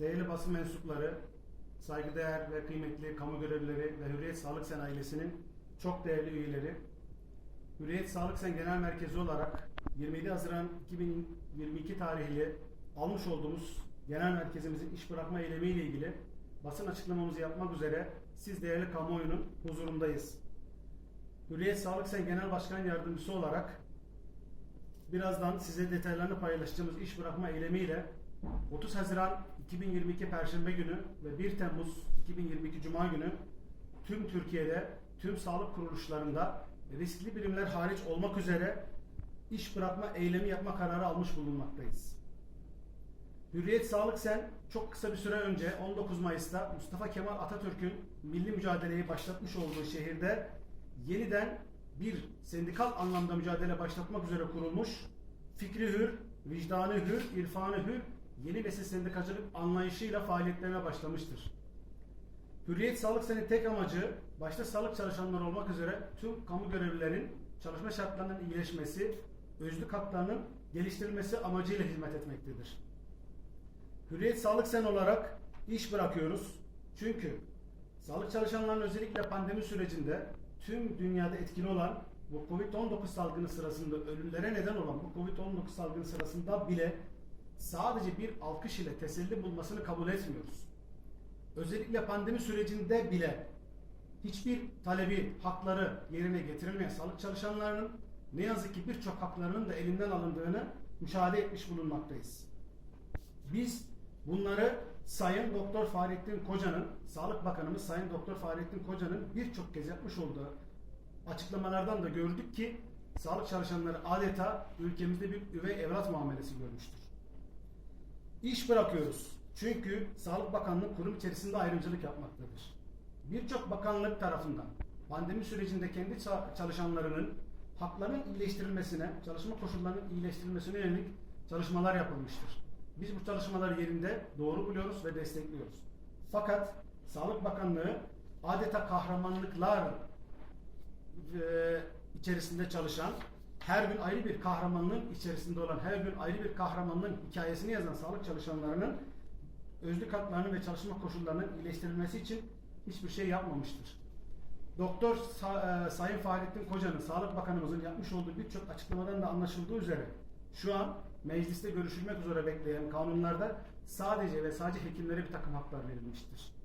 değerli basın mensupları, saygıdeğer ve kıymetli kamu görevlileri ve Hürriyet Sağlık Sen ailesinin çok değerli üyeleri, Hürriyet Sağlık Sen Genel Merkezi olarak 27 Haziran 2022 tarihli almış olduğumuz genel merkezimizin iş bırakma eylemi ile ilgili basın açıklamamızı yapmak üzere siz değerli kamuoyunun huzurundayız. Hürriyet Sağlık Sen Genel Başkan Yardımcısı olarak birazdan size detaylarını paylaşacağımız iş bırakma eylemiyle 30 Haziran 2022 Perşembe günü ve 1 Temmuz 2022 Cuma günü tüm Türkiye'de tüm sağlık kuruluşlarında riskli birimler hariç olmak üzere iş bırakma eylemi yapma kararı almış bulunmaktayız. Hürriyet Sağlık Sen çok kısa bir süre önce 19 Mayıs'ta Mustafa Kemal Atatürk'ün milli mücadeleyi başlatmış olduğu şehirde yeniden bir sendikal anlamda mücadele başlatmak üzere kurulmuş fikri hür, vicdanı hür, irfanı hür yeni nesil sendikacılık anlayışıyla faaliyetlerine başlamıştır. Hürriyet Sağlık Sen'in tek amacı başta sağlık çalışanları olmak üzere tüm kamu görevlilerin çalışma şartlarının iyileşmesi, özlük haklarının geliştirilmesi amacıyla hizmet etmektedir. Hürriyet Sağlık Sen olarak iş bırakıyoruz. Çünkü sağlık çalışanlarının özellikle pandemi sürecinde tüm dünyada etkili olan bu Covid-19 salgını sırasında ölümlere neden olan bu Covid-19 salgını sırasında bile sadece bir alkış ile teselli bulmasını kabul etmiyoruz. Özellikle pandemi sürecinde bile hiçbir talebi, hakları yerine getirilmeyen sağlık çalışanlarının ne yazık ki birçok haklarının da elinden alındığını müşahede etmiş bulunmaktayız. Biz bunları Sayın Doktor Fahrettin Koca'nın, Sağlık Bakanımız Sayın Doktor Fahrettin Koca'nın birçok kez yapmış olduğu açıklamalardan da gördük ki sağlık çalışanları adeta ülkemizde bir üvey evlat muamelesi görmüştür. İş bırakıyoruz. Çünkü Sağlık Bakanlığı kurum içerisinde ayrımcılık yapmaktadır. Birçok bakanlık tarafından pandemi sürecinde kendi ça- çalışanlarının haklarının iyileştirilmesine, çalışma koşullarının iyileştirilmesine yönelik çalışmalar yapılmıştır. Biz bu çalışmaları yerinde doğru buluyoruz ve destekliyoruz. Fakat Sağlık Bakanlığı adeta kahramanlıklar içerisinde çalışan, her gün ayrı bir kahramanlığın içerisinde olan, her gün ayrı bir kahramanlığın hikayesini yazan sağlık çalışanlarının özlük haklarının ve çalışma koşullarının iyileştirilmesi için hiçbir şey yapmamıştır. Doktor Sa- e, Sayın Fahrettin Koca'nın, Sağlık Bakanımızın yapmış olduğu birçok açıklamadan da anlaşıldığı üzere şu an mecliste görüşülmek üzere bekleyen kanunlarda sadece ve sadece hekimlere bir takım haklar verilmiştir.